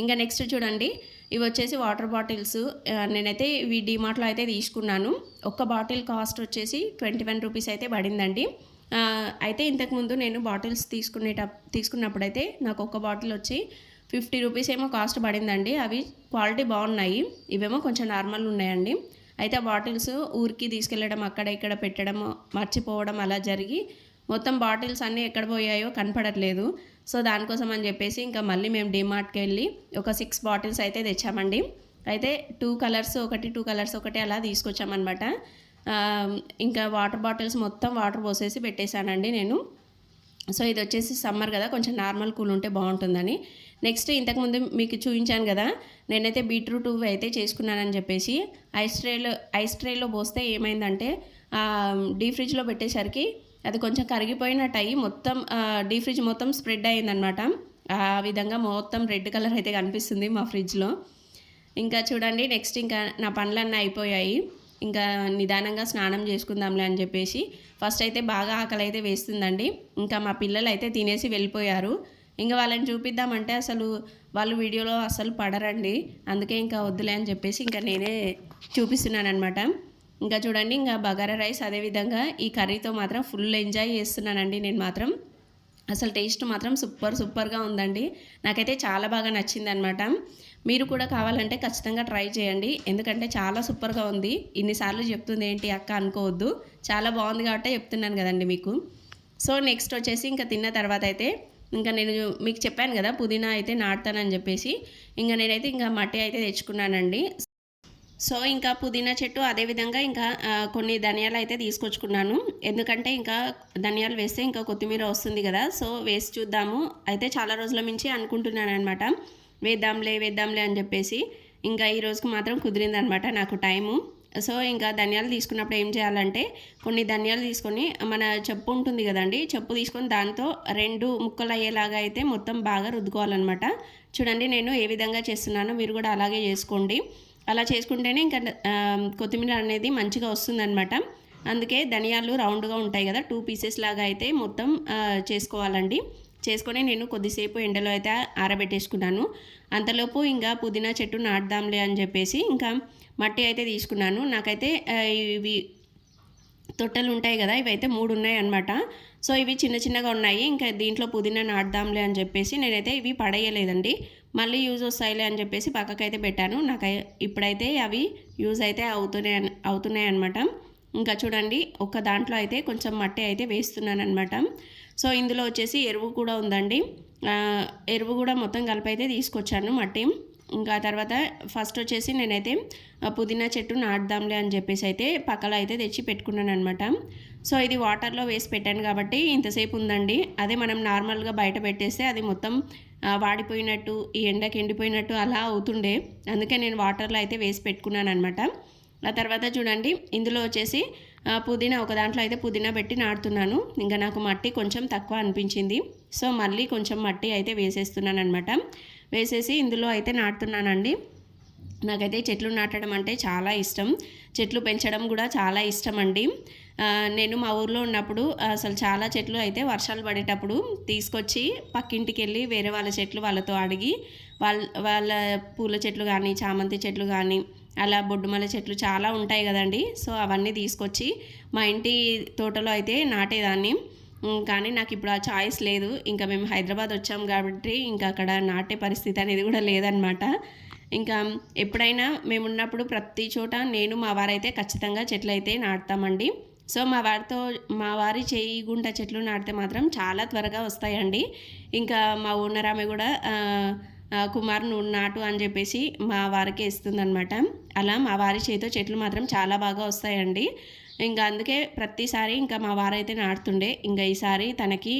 ఇంకా నెక్స్ట్ చూడండి ఇవి వచ్చేసి వాటర్ బాటిల్స్. నేనైతే ఇవి డిమార్ట్లో అయితే తీసుకున్నాను. ఒక్క బాటిల్ కాస్ట్ వచ్చేసి ట్వంటీ వన్ రూపీస్ అయితే పడిందండి. అయితే ఇంతకుముందు నేను బాటిల్స్ తీసుకునేట తీసుకున్నప్పుడైతే నాకు ఒక బాటిల్ వచ్చి ఫిఫ్టీ రూపీస్ ఏమో కాస్ట్ పడిందండి. అవి క్వాలిటీ బాగున్నాయి. ఇవేమో కొంచెం నార్మల్ ఉన్నాయండి. అయితే ఆ బాటిల్స్ ఊరికి తీసుకెళ్ళడం అక్కడ ఇక్కడ పెట్టడం మర్చిపోవడం అలా జరిగి మొత్తం బాటిల్స్ అన్నీ ఎక్కడ పోయాయో కనపడట్లేదు. సో దానికోసం అని చెప్పేసి ఇంకా మళ్ళీ మేము డిమార్ట్కి వెళ్ళి ఒక సిక్స్ బాటిల్స్ అయితే తెచ్చామండి. అయితే టూ కలర్స్ ఒకటి టూ కలర్స్ ఒకటి అలా తీసుకొచ్చామన్నమాట. ఇంకా వాటర్ బాటిల్స్ మొత్తం వాటర్ పోసేసి పెట్టేశానండి నేను. సో ఇది వచ్చేసి సమ్మర్ కదా కొంచెం నార్మల్ కూల్ ఉంటే బాగుంటుందని. నెక్స్ట్ ఇంతకుముందు మీకు చూపించాను కదా నేనైతే బీట్రూట్ అయితే చేసుకున్నానని చెప్పేసి ఐస్ ట్రేలో ఐస్ ట్రేలో పోస్తే ఏమైందంటే డీ ఫ్రిడ్జ్లో పెట్టేసరికి అది కొంచెం కరిగిపోయినట్టు అయ్యి మొత్తం డీ ఫ్రిడ్జ్ మొత్తం స్ప్రెడ్ అయ్యిందనమాట ఆ విధంగా మొత్తం రెడ్ కలర్ అయితే కనిపిస్తుంది మా ఫ్రిడ్జ్లో ఇంకా చూడండి నెక్స్ట్ ఇంకా నా పనులన్నీ అయిపోయాయి. ఇంకా నిదానంగా స్నానం చేసుకుందాంలే అని చెప్పేసి ఫస్ట్ అయితే బాగా ఆకలి అయితే వేస్తుందండి. ఇంకా మా పిల్లలు అయితే తినేసి వెళ్ళిపోయారు. ఇంకా వాళ్ళని చూపిద్దామంటే అసలు వాళ్ళు వీడియోలో అసలు పడరండి. అందుకే ఇంకా వద్దులే అని చెప్పేసి ఇంకా నేనే చూపిస్తున్నానమాట ఇంకా చూడండి ఇంకా బగారా రైస్ అదేవిధంగా ఈ కర్రీతో మాత్రం ఫుల్ ఎంజాయ్ చేస్తున్నానండి నేను మాత్రం. అసలు టేస్ట్ మాత్రం సూపర్ సూపర్గా ఉందండి. నాకైతే చాలా బాగా నచ్చింది అనమాట మీరు కూడా కావాలంటే ఖచ్చితంగా ట్రై చేయండి. ఎందుకంటే చాలా సూపర్గా ఉంది. ఇన్నిసార్లు చెప్తుంది ఏంటి అక్క అనుకోవద్దు. చాలా బాగుంది కాబట్టి చెప్తున్నాను కదండి మీకు. సో నెక్స్ట్ వచ్చేసి ఇంకా తిన్న తర్వాత అయితే ఇంకా నేను మీకు చెప్పాను కదా పుదీనా అయితే నాటుతానని చెప్పేసి. ఇంకా నేనైతే ఇంకా మట్టి అయితే తెచ్చుకున్నానండి. సో ఇంకా పుదీనా చెట్టు అదేవిధంగా ఇంకా కొన్ని ధనియాలు అయితే తీసుకొచ్చుకున్నాను. ఎందుకంటే ఇంకా ధనియాలు వేస్తే ఇంకా కొత్తిమీర వస్తుంది కదా సో వేసి చూద్దాము. అయితే చాలా రోజుల నుంచి అనుకుంటున్నాను అనమాట వేద్దాంలే వేద్దాంలే అని చెప్పేసి ఇంకా ఈ రోజుకు మాత్రం కుదిరిందనమాట నాకు టైము. సో ఇంకా ధనియాలు తీసుకున్నప్పుడు ఏం చేయాలంటే కొన్ని ధనియాలు తీసుకొని మన చెప్పు ఉంటుంది కదండి చెప్పు తీసుకొని దాంతో రెండు ముక్కలు అయ్యేలాగా అయితే మొత్తం బాగా రుద్దుకోవాలన్నమాట. చూడండి నేను ఏ విధంగా చేస్తున్నానో మీరు కూడా అలాగే చేసుకోండి. అలా చేసుకుంటేనే ఇంకా కొత్తిమీర అనేది మంచిగా వస్తుందన్నమాట. అందుకే ధనియాలు రౌండ్గా ఉంటాయి కదా టూ పీసెస్ లాగా అయితే మొత్తం చేసుకోవాలండి. చేసుకొని నేను కొద్దిసేపు ఎండలో అయితే ఆరబెట్టేసుకున్నాను. అంతలోపు ఇంకా పుదీనా చెట్టు నాటుదాంలే అని చెప్పేసి ఇంకా మట్టి అయితే తీసుకున్నాను. నాకైతే ఇవి తొట్టెలు ఉంటాయి కదా ఇవైతే మూడు ఉన్నాయి అన్నమాట సో ఇవి చిన్న చిన్నగా ఉన్నాయి. ఇంకా దీంట్లో పుదీనా నాటుదాంలే అని చెప్పేసి నేనైతే ఇవి పడేయలేదండి. మళ్ళీ యూజ్ వస్తాయిలే అని చెప్పేసి పక్కకైతే పెట్టాను. నాకు ఇప్పుడైతే అవి యూజ్ అయితే అవుతున్నాయి అవుతున్నాయి అనమాట ఇంకా చూడండి ఒక దాంట్లో అయితే కొంచెం మట్టి అయితే వేస్తున్నాను అనమాట సో ఇందులో వచ్చేసి ఎరువు కూడా ఉందండి. ఎరువు కూడా మొత్తం కలిపి అయితే తీసుకొచ్చాను మట్టి. ఇంకా తర్వాత ఫస్ట్ వచ్చేసి నేనైతే పుదీనా చెట్టు నాటుదాంలే అని చెప్పేసి అయితే పక్కలో అయితే తెచ్చి పెట్టుకున్నాను అనమాట సో ఇది వాటర్లో వేసి పెట్టాను కాబట్టి ఇంతసేపు ఉందండి. అదే మనం నార్మల్గా బయట పెట్టేస్తే అది మొత్తం వాడిపోయినట్టు ఈ ఎండకి ఎండిపోయినట్టు అలా అవుతుండే. అందుకే నేను వాటర్లో అయితే వేసి పెట్టుకున్నాను అనమాట ఆ తర్వాత చూడండి ఇందులో వచ్చేసి పుదీనా ఒక దాంట్లో అయితే పుదీనా పెట్టి నాటుతున్నాను. ఇంకా నాకు మట్టి కొంచెం తక్కువ అనిపించింది. సో మళ్ళీ కొంచెం మట్టి అయితే వేసేస్తున్నాను అనమాట వేసేసి ఇందులో అయితే నాటుతున్నానండి. నాకైతే చెట్లు నాటడం అంటే చాలా ఇష్టం. చెట్లు పెంచడం కూడా చాలా ఇష్టం అండి నేను మా ఊర్లో ఉన్నప్పుడు అసలు చాలా చెట్లు అయితే వర్షాలు పడేటప్పుడు తీసుకొచ్చి పక్కింటికి వెళ్ళి వేరే వాళ్ళ చెట్లు వాళ్ళతో అడిగి వాళ్ళ వాళ్ళ పూల చెట్లు కానీ చామంతి చెట్లు కానీ అలా బొడ్డుమల చెట్లు చాలా ఉంటాయి కదండి. సో అవన్నీ తీసుకొచ్చి మా ఇంటి తోటలో అయితే నాటేదాన్ని. కానీ నాకు ఇప్పుడు ఆ చాయిస్ లేదు. ఇంకా మేము హైదరాబాద్ వచ్చాం కాబట్టి ఇంకా అక్కడ నాటే పరిస్థితి అనేది కూడా లేదనమాట ఇంకా ఎప్పుడైనా మేము ఉన్నప్పుడు ప్రతి చోట నేను మా వారైతే ఖచ్చితంగా చెట్లు అయితే నాటుతామండి. సో మా వారితో మా వారి చేయి గుంట చెట్లు నాటితే మాత్రం చాలా త్వరగా వస్తాయండి. ఇంకా మా ఓనర్ ఆమె కూడా ఆ, కుమార్ నువ్వు నాటు అని చెప్పేసి మా వారికి ఇస్తుందనమాట అలా మా వారి చేతితో చెట్లు మాత్రం చాలా బాగా వస్తాయండి. ఇంకా అందుకే ప్రతిసారి ఇంకా మా వారైతే నాటుతుండే. ఇంకా ఈసారి తనకి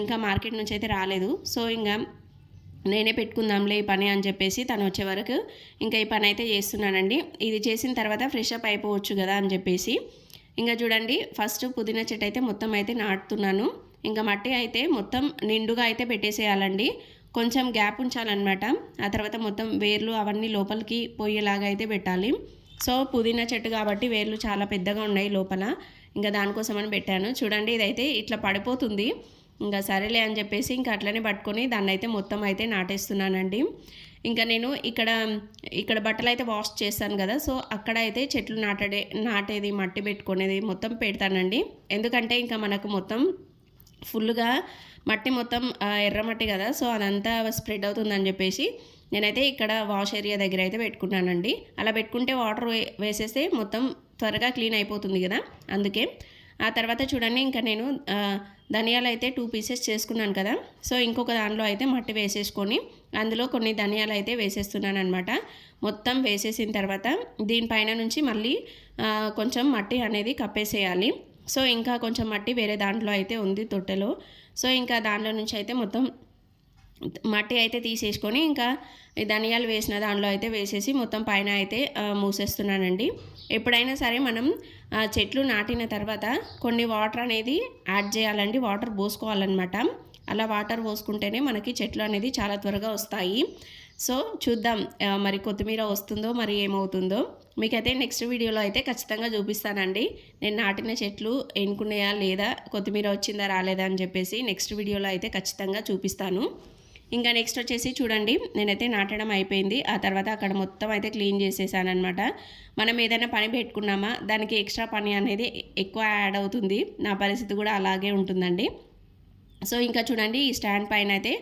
ఇంకా మార్కెట్ నుంచి అయితే రాలేదు. సో ఇంకా నేనే పెట్టుకుందాంలే ఈ పని అని చెప్పేసి తను వచ్చే వరకు ఇంకా ఈ పని అయితే చేస్తున్నానండి. ఇది చేసిన తర్వాత ఫ్రెష్ అప్ అయిపోవచ్చు కదా అని చెప్పేసి. ఇంకా చూడండి ఫస్ట్ పుదీనా చెట్టు అయితే మొత్తం అయితే నాటుతున్నాను. ఇంకా మట్టి అయితే మొత్తం నిండుగా అయితే పెట్టేసేయాలండి. కొంచెం గ్యాప్ ఉంచాలన్నమాట. ఆ తర్వాత మొత్తం వేర్లు అవన్నీ లోపలికి పోయేలాగా అయితే పెట్టాలి. సో పుదీనా చెట్టు కాబట్టి వేర్లు చాలా పెద్దగా ఉన్నాయి లోపల. ఇంకా దానికోసమని పెట్టాను. చూడండి ఇదైతే ఇట్లా పడిపోతుంది. ఇంకా సరేలే అని చెప్పేసి ఇంకా అట్లనే పట్టుకొని దాన్ని అయితే మొత్తం అయితే నాటేస్తున్నానండి. ఇంకా నేను ఇక్కడ ఇక్కడ బట్టలు అయితే వాష్ చేస్తాను కదా సో అక్కడ అయితే చెట్లు నాటడే నాటేది మట్టి పెట్టుకునేది మొత్తం పెడతానండి. ఎందుకంటే ఇంకా మనకు మొత్తం ఫుల్గా మట్టి మొత్తం ఎర్రమట్టి కదా సో అదంతా స్ప్రెడ్ అవుతుందని చెప్పేసి నేనైతే ఇక్కడ వాష్ ఏరియా దగ్గర అయితే పెట్టుకున్నానండి. అలా పెట్టుకుంటే వాటర్ వే వేసేస్తే మొత్తం త్వరగా క్లీన్ అయిపోతుంది కదా. అందుకే ఆ తర్వాత చూడండి ఇంకా నేను ధనియాలు అయితే టూ పీసెస్ చేసుకున్నాను కదా. సో ఇంకొక దానిలో అయితే మట్టి వేసేసుకొని అందులో కొన్ని ధనియాలు అయితే వేసేస్తున్నాను అనమాట మొత్తం వేసేసిన తర్వాత దీనిపైన నుంచి మళ్ళీ కొంచెం మట్టి అనేది కప్పేసేయాలి. సో ఇంకా కొంచెం మట్టి వేరే దాంట్లో అయితే ఉంది తొట్టెలో. సో ఇంకా దాంట్లో నుంచి అయితే మొత్తం మట్టి అయితే తీసేసుకొని ఇంకా ధనియాలు వేసిన దానిలో అయితే వేసేసి మొత్తం పైన అయితే మూసేస్తున్నానండి. ఎప్పుడైనా సరే మనం చెట్లు నాటిన తర్వాత కొన్ని వాటర్ అనేది యాడ్ చేయాలండి. వాటర్ పోసుకోవాలన్నమాట. అలా వాటర్ పోసుకుంటేనే మనకి చెట్లు అనేది చాలా త్వరగా వస్తాయి. సో చూద్దాం మరి కొత్తిమీర వస్తుందో మరి ఏమవుతుందో. మీకైతే నెక్స్ట్ వీడియోలో అయితే ఖచ్చితంగా చూపిస్తానండి. నేను నాటిన చెట్లు ఎన్నుకున్నాయా లేదా కొత్తిమీర వచ్చిందా రాలేదా అని చెప్పేసి నెక్స్ట్ వీడియోలో అయితే ఖచ్చితంగా చూపిస్తాను. ఇంకా నెక్స్ట్ వచ్చేసి చూడండి నేనైతే నాటడం అయిపోయింది. ఆ తర్వాత అక్కడ మొత్తం అయితే క్లీన్ చేసేసాను అనమాట మనం ఏదైనా పని పెట్టుకున్నామా దానికి ఎక్స్ట్రా పని అనేది ఎక్కువ యాడ్ అవుతుంది. నా పరిస్థితి కూడా అలాగే ఉంటుందండి. సో ఇంకా చూడండి ఈ స్టాండ్ పైన అయితే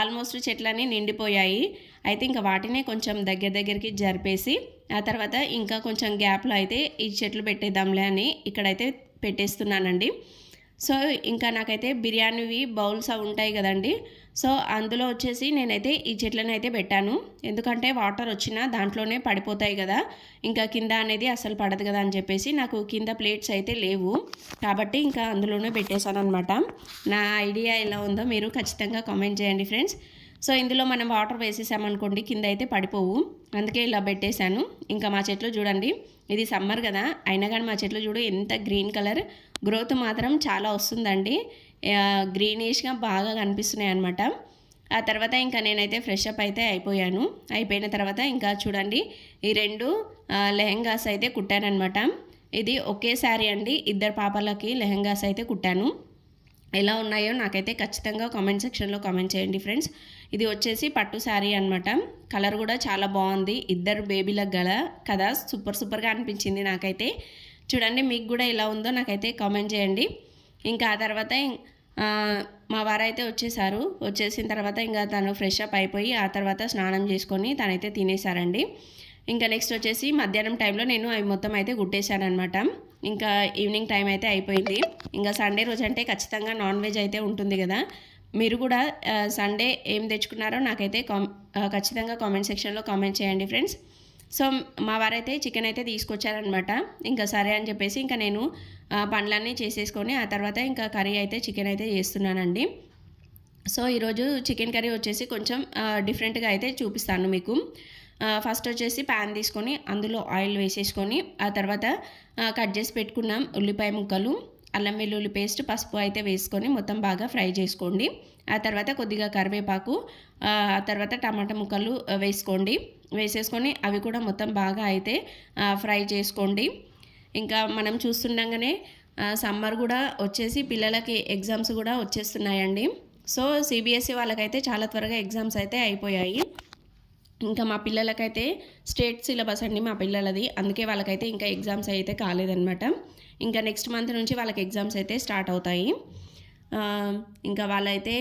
ఆల్మోస్ట్ చెట్లన్నీ నిండిపోయాయి. అయితే ఇంకా వాటినే కొంచెం దగ్గర దగ్గరికి జరిపేసి ఆ తర్వాత ఇంకా కొంచెం గ్యాప్లో అయితే ఈ చెట్లు పెట్టేద్దాంలే అని ఇక్కడైతే పెట్టేస్తున్నానండి. సో ఇంకా నాకైతే బిర్యానీవి బౌల్స్ అవి ఉంటాయి కదండి. సో అందులో వచ్చేసి నేనైతే ఈ చెట్లను అయితే పెట్టాను. ఎందుకంటే వాటర్ వచ్చినా దాంట్లోనే పడిపోతాయి కదా. ఇంకా కింద అనేది అసలు పడదు కదా అని చెప్పేసి నాకు కింద ప్లేట్స్ అయితే లేవు. కాబట్టి ఇంకా అందులోనే పెట్టేశాను అనమాట నా ఐడియా ఎలా ఉందో మీరు ఖచ్చితంగా కామెంట్ చేయండి ఫ్రెండ్స్. సో ఇందులో మనం వాటర్ వేసేసామనుకోండి కింద అయితే పడిపోవు. అందుకే ఇలా పెట్టేశాను. ఇంకా మా చెట్లు చూడండి ఇది సమ్మర్ కదా. అయినా కానీ మా చెట్లు చూడు ఎంత గ్రీన్ కలర్. గ్రోత్ మాత్రం చాలా వస్తుందండి. గ్రీనిష్గా బాగా కనిపిస్తున్నాయి అనమాట ఆ తర్వాత ఇంకా నేనైతే ఫ్రెష్ అప్ అయితే అయిపోయాను. అయిపోయిన తర్వాత ఇంకా చూడండి ఈ రెండు లెహెంగాస్ అయితే కుట్టానమాట ఇది ఒకే శారీ అండి ఇద్దరు పాపలకి లెహంగాస్ అయితే కుట్టాను. ఎలా ఉన్నాయో నాకైతే ఖచ్చితంగా కామెంట్ సెక్షన్లో కామెంట్ చేయండి ఫ్రెండ్స్ ఇది వచ్చేసి పట్టు శారీ అనమాట కలర్ కూడా చాలా బాగుంది. ఇద్దరు బేబీలకు గల కదా సూపర్ సూపర్గా అనిపించింది నాకైతే. చూడండి మీకు కూడా ఎలా ఉందో నాకైతే కామెంట్ చేయండి. ఇంకా ఆ తర్వాత మా వారైతే వచ్చేసారు. వచ్చేసిన తర్వాత ఇంకా తను ఫ్రెష్ అప్ అయిపోయి ఆ తర్వాత స్నానం చేసుకొని తనైతే తినేశారండి ఇంకా నెక్స్ట్ వచ్చేసి మధ్యాహ్నం టైంలో నేను అవి మొత్తం అయితే గుట్టేశాను అనమాట ఇంకా ఈవినింగ్ టైం అయితే అయిపోయింది. ఇంకా సండే రోజు అంటే ఖచ్చితంగా నాన్ వెజ్ అయితే ఉంటుంది కదా. మీరు కూడా సండే ఏం తెచ్చుకున్నారో నాకైతే కామ్ ఖచ్చితంగా కామెంట్ సెక్షన్లో కామెంట్ చేయండి ఫ్రెండ్స్ సో మా వారైతే చికెన్ అయితే తీసుకొచ్చారనమాట ఇంకా సరే అని చెప్పేసి ఇంకా నేను పండ్లన్నీ చేసేసుకొని ఆ తర్వాత ఇంకా కర్రీ అయితే చికెన్ అయితే చేస్తున్నానండి. సో ఈరోజు చికెన్ కర్రీ వచ్చేసి కొంచెం డిఫరెంట్గా అయితే చూపిస్తాను మీకు. ఫస్ట్ వచ్చేసి ప్యాన్ తీసుకొని అందులో ఆయిల్ వేసేసుకొని ఆ తర్వాత కట్ చేసి పెట్టుకున్నాం ఉల్లిపాయ ముక్కలు అల్లం వెల్లుల్లి పేస్ట్ పసుపు అయితే వేసుకొని మొత్తం బాగా ఫ్రై చేసుకోండి. ఆ తర్వాత కొద్దిగా కరివేపాకు ఆ తర్వాత టమాటా ముక్కలు వేసుకోండి. వేసేసుకొని అవి కూడా మొత్తం బాగా అయితే ఫ్రై చేసుకోండి. ఇంకా మనం చూస్తుండగానే సమ్మర్ కూడా వచ్చేసి పిల్లలకి ఎగ్జామ్స్ కూడా వచ్చేస్తున్నాయండి. సో సిబిఎస్ఈ వాళ్ళకైతే చాలా త్వరగా ఎగ్జామ్స్ అయితే అయిపోయాయి. ఇంకా మా పిల్లలకైతే స్టేట్ సిలబస్ అండి మా పిల్లలది. అందుకే వాళ్ళకైతే ఇంకా ఎగ్జామ్స్ అయితే కాలేదనమాట ఇంకా నెక్స్ట్ మంత్ నుంచి వాళ్ళకి ఎగ్జామ్స్ అయితే స్టార్ట్ అవుతాయి. ఇంకా వాళ్ళైతే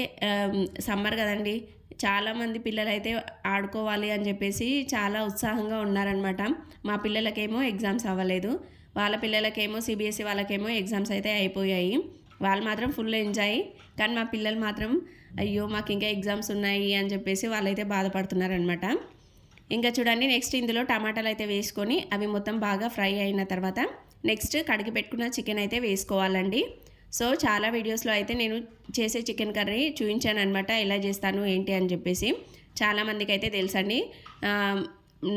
సమ్మర్ కదండి చాలామంది పిల్లలైతే ఆడుకోవాలి అని చెప్పేసి చాలా ఉత్సాహంగా ఉన్నారనమాట మా పిల్లలకేమో ఎగ్జామ్స్ అవ్వలేదు. వాళ్ళ పిల్లలకేమో సిబిఎస్ఈ వాళ్ళకేమో ఎగ్జామ్స్ అయితే అయిపోయాయి. వాళ్ళు మాత్రం ఫుల్ ఎంజాయ్. కానీ మా పిల్లలు మాత్రం అయ్యో మాకు ఇంకా ఎగ్జామ్స్ ఉన్నాయి అని చెప్పేసి వాళ్ళైతే బాధపడుతున్నారనమాట ఇంకా చూడండి నెక్స్ట్ ఇందులో టమాటాలు అయితే వేసుకొని అవి మొత్తం బాగా ఫ్రై అయిన తర్వాత నెక్స్ట్ కడిగి పెట్టుకున్న చికెన్ అయితే వేసుకోవాలండి. సో చాలా వీడియోస్లో అయితే నేను చేసే చికెన్ కర్రీ చూపించాను అనమాట ఎలా చేస్తాను ఏంటి అని చెప్పేసి. చాలామందికి అయితే తెలుసండి.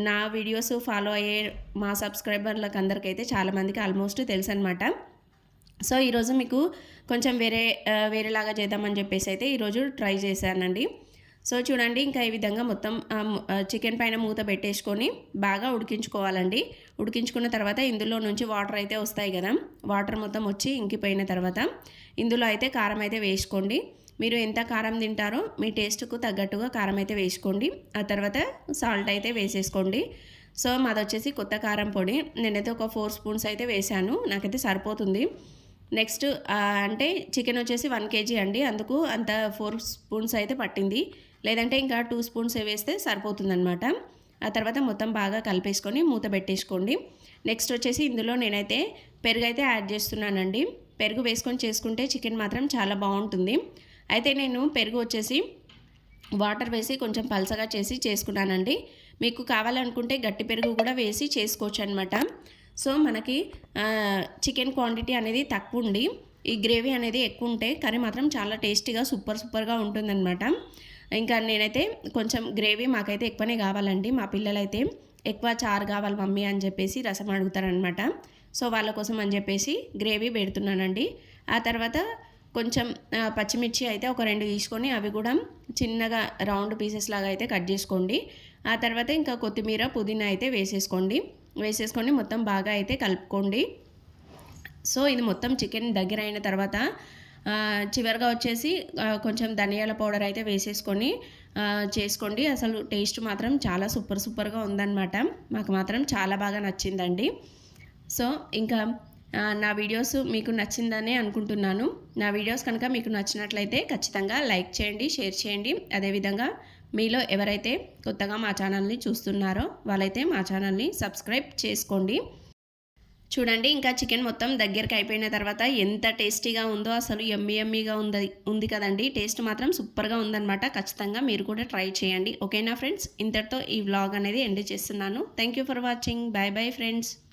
నా వీడియోస్ ఫాలో అయ్యే మా సబ్స్క్రైబర్లకు అందరికైతే చాలామందికి ఆల్మోస్ట్ తెలుసు అనమాట సో ఈరోజు మీకు కొంచెం వేరే వేరేలాగా చేద్దామని చెప్పేసి అయితే ఈరోజు ట్రై చేశానండి. సో చూడండి ఇంకా ఈ విధంగా మొత్తం చికెన్ పైన మూత పెట్టేసుకొని బాగా ఉడికించుకోవాలండి. ఉడికించుకున్న తర్వాత ఇందులో నుంచి వాటర్ అయితే వస్తాయి కదా. వాటర్ మొత్తం వచ్చి ఇంకిపోయిన తర్వాత ఇందులో అయితే కారం అయితే వేసుకోండి. మీరు ఎంత కారం తింటారో మీ టేస్ట్కు తగ్గట్టుగా కారం అయితే వేసుకోండి. ఆ తర్వాత సాల్ట్ అయితే వేసేసుకోండి. సో మాది వచ్చేసి కొత్త కారం పొడి. నేనైతే ఒక ఫోర్ స్పూన్స్ అయితే వేశాను. నాకైతే సరిపోతుంది. నెక్స్ట్ అంటే చికెన్ వచ్చేసి వన్ కేజీ అండి. అందుకు అంత ఫోర్ స్పూన్స్ అయితే పట్టింది. లేదంటే ఇంకా టూ స్పూన్స్ వేస్తే సరిపోతుందనమాట ఆ తర్వాత మొత్తం బాగా కలిపేసుకొని మూత పెట్టేసుకోండి. నెక్స్ట్ వచ్చేసి ఇందులో నేనైతే పెరుగు అయితే యాడ్ చేస్తున్నానండి. పెరుగు వేసుకొని చేసుకుంటే చికెన్ మాత్రం చాలా బాగుంటుంది. అయితే నేను పెరుగు వచ్చేసి వాటర్ వేసి కొంచెం పలసగా చేసి చేసుకున్నానండి. మీకు కావాలనుకుంటే గట్టి పెరుగు కూడా వేసి చేసుకోవచ్చు అనమాట సో మనకి చికెన్ క్వాంటిటీ అనేది తక్కువ ఉండి ఈ గ్రేవీ అనేది ఎక్కువ ఉంటే కర్రీ మాత్రం చాలా టేస్టీగా సూపర్ సూపర్గా ఉంటుందన్నమాట. ఇంకా నేనైతే కొంచెం గ్రేవీ మాకైతే ఎక్కువనే కావాలండి. మా పిల్లలైతే ఎక్కువ చారు కావాలి మమ్మీ అని చెప్పేసి రసం అడుగుతారనమాట సో వాళ్ళ కోసం అని చెప్పేసి గ్రేవీ పెడుతున్నానండి. ఆ తర్వాత కొంచెం పచ్చిమిర్చి అయితే ఒక రెండు తీసుకొని అవి కూడా చిన్నగా రౌండ్ పీసెస్ లాగా అయితే కట్ చేసుకోండి. ఆ తర్వాత ఇంకా కొత్తిమీర పుదీనా అయితే వేసేసుకోండి. వేసేసుకొని మొత్తం బాగా అయితే కలుపుకోండి. సో ఇది మొత్తం చికెన్ దగ్గర అయిన తర్వాత చివరిగా వచ్చేసి కొంచెం ధనియాల పౌడర్ అయితే వేసేసుకొని చేసుకోండి. అసలు టేస్ట్ మాత్రం చాలా సూపర్ సూపర్గా ఉందన్నమాట. మాకు మాత్రం చాలా బాగా నచ్చిందండి. సో ఇంకా నా వీడియోస్ మీకు నచ్చిందనే అనుకుంటున్నాను. నా వీడియోస్ కనుక మీకు నచ్చినట్లయితే ఖచ్చితంగా లైక్ చేయండి షేర్ చేయండి. అదేవిధంగా మీలో ఎవరైతే కొత్తగా మా ఛానల్ని చూస్తున్నారో వాళ్ళైతే మా ఛానల్ని సబ్స్క్రైబ్ చేసుకోండి. చూడండి ఇంకా చికెన్ మొత్తం దగ్గరికి అయిపోయిన తర్వాత ఎంత టేస్టీగా ఉందో అసలు ఎమ్మి ఎమ్మిగా ఉంది ఉంది కదండి. టేస్ట్ మాత్రం సూపర్గా ఉందనమాట ఖచ్చితంగా మీరు కూడా ట్రై చేయండి. ఓకేనా ఫ్రెండ్స్? ఇంతటితో ఈ వ్లాగ్ అనేది ఎండ్ చేస్తున్నాను. Thank for watching bye bye friends